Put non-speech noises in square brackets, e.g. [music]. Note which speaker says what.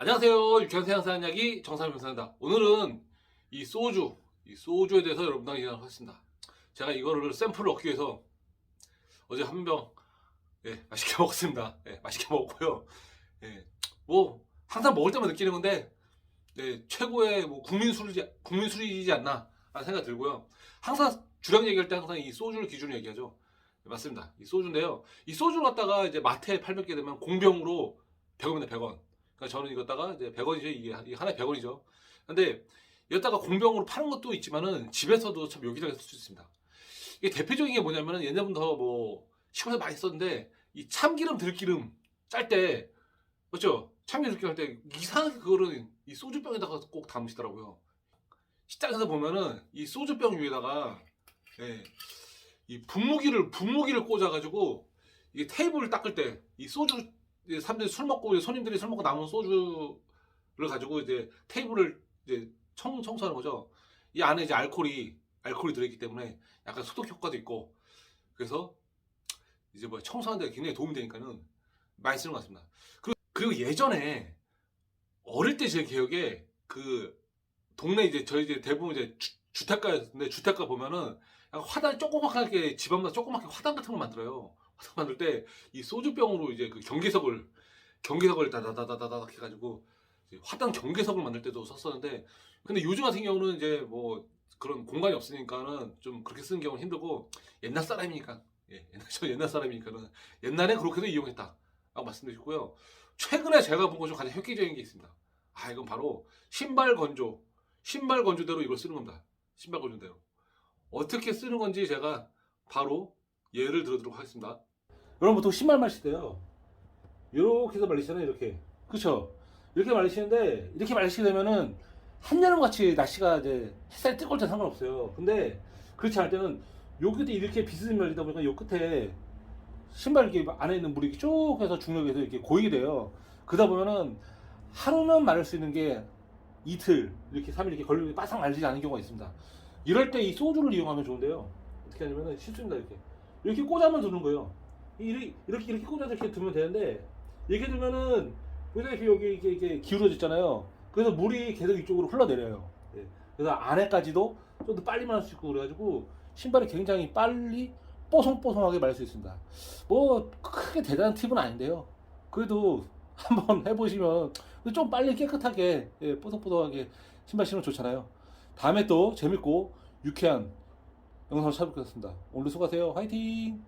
Speaker 1: 안녕하세요. 유쾌한 세상사 이야기 정상훈 변사입니다. 오늘은 이 소주, 이 소주에 대해서 여러분과 이야기를 하겠습니다. 제가 이거를 샘플을 얻기 위해서 어제 한 병, 예, 맛있게 [laughs] 먹었습니다. 예, 맛있게 먹었고요. 예, 뭐, 항상 먹을 때만 느끼는 건데, 네, 최고의 뭐 국민 술이지, 국민 술이지 않나, 라는 생각 들고요. 항상 주량 얘기할 때 항상 이 소주를 기준으로 얘기하죠. 네, 맞습니다. 이 소주인데요. 이 소주를 갖다가 이제 마트에 팔게 되면 공병으로 100원입니다, 100원. 그러니까 저는 이거다가 이제 100원이죠. 이게 하나에 100원이죠. 근데 여기다가 공병으로 파는 것도 있지만은 집에서도 참 요기하게 쓸수 있습니다. 이게 대표적인 게 뭐냐면은 옛날부터 뭐 시골에서 많이 썼는데 이 참기름 들기름 짤 때 그렇죠? 참기름 들기름 할 때 이상하게 그거를 이 소주병에다가 꼭 담으시더라고요. 식당에서 보면은 이 소주병 위에다가 예, 이 분무기를 분무기를 꽂아가지고 이게 테이블을 닦을 때 이 소주 사람들이 술 먹고 손님들이 술 먹고 남은 소주를 가지고 이제 테이블을 이제 청, 청소하는 거죠. 이 안에 이제 알코올이 알코올이 들어있기 때문에 약간 소독 효과도 있고 그래서 이제 뭐 청소하는데 굉장히 도움이 되니까는 많이 쓰는 것 같습니다. 그리고, 그리고 예전에 어릴 때 제 기억에 그 동네 이제 저희 이제 대부분 이제 주, 주택가였는데 주택가 보면은 약간 화단 조그맣게 집 앞마다 조그맣게 화단 같은 걸 만들어요. 화단 만들 때 이 소주병으로 이제 그 경계석을 경계석을 다다다다다닥 해가지고 화단 경계석을 만들 때도 썼었는데 근데 요즘 같은 경우는 이제 뭐 그런 공간이 없으니까는 좀 그렇게 쓰는 경우는 힘들고 옛날 사람이니까 예, 옛날 저 옛날 사람이니까는 옛날에 그렇게도 이용했다 라고 말씀드리고요. 최근에 제가 본 것 중 가장 획기적인 게 있습니다. 아 이건 바로 신발 건조 신발 건조대로 이걸 쓰는 겁니다. 신발 건조대로. 어떻게 쓰는 건지 제가 바로 예를 들어드리도록 하겠습니다. 여러분 보통 신발 말실 때요. 이렇게 해서 말리시잖아요 이렇게. 그쵸? 이렇게 말리시는데 이렇게 말리시게 되면은 한여름 같이 날씨가 이제 햇살이 뜨거울 때 상관없어요. 근데 그렇지 않을 때는 요 끝에 이렇게 비스듬히 말리다 보니까 요 끝에 신발 이렇게 안에 있는 물이 쭉 해서 중력에서 이렇게 고이게 돼요. 그러다 보면은 하루는 마를 수 있는 게 이틀 이렇게 3일 이렇게 걸리고 바싹 말리지 않은 경우가 있습니다. 이럴 때 이 소주를 이용하면 좋은데요. 어떻게 하냐면은 실수입니다 이렇게 이렇게 꽂아만 두는 거예요. 이렇게 이렇게 이렇게 꽂아서 이렇게 두면 되는데 이렇게 두면은 이렇게 여기 이렇게, 이렇게 기울어졌잖아요. 그래서 물이 계속 이쪽으로 흘러내려요. 예. 그래서 안에까지도 좀 더 빨리 말할 수 있고 그래가지고 신발이 굉장히 빨리 뽀송뽀송하게 말릴 수 있습니다. 뭐 크게 대단한 팁은 아닌데요. 그래도 [laughs] 한번 해보시면 좀 빨리 깨끗하게 예, 뽀송뽀송하게 신발 신으면 좋잖아요. 다음에 또 재밌고 유쾌한 영상을 찾아뵙겠습니다. 오늘 수고하세요. 화이팅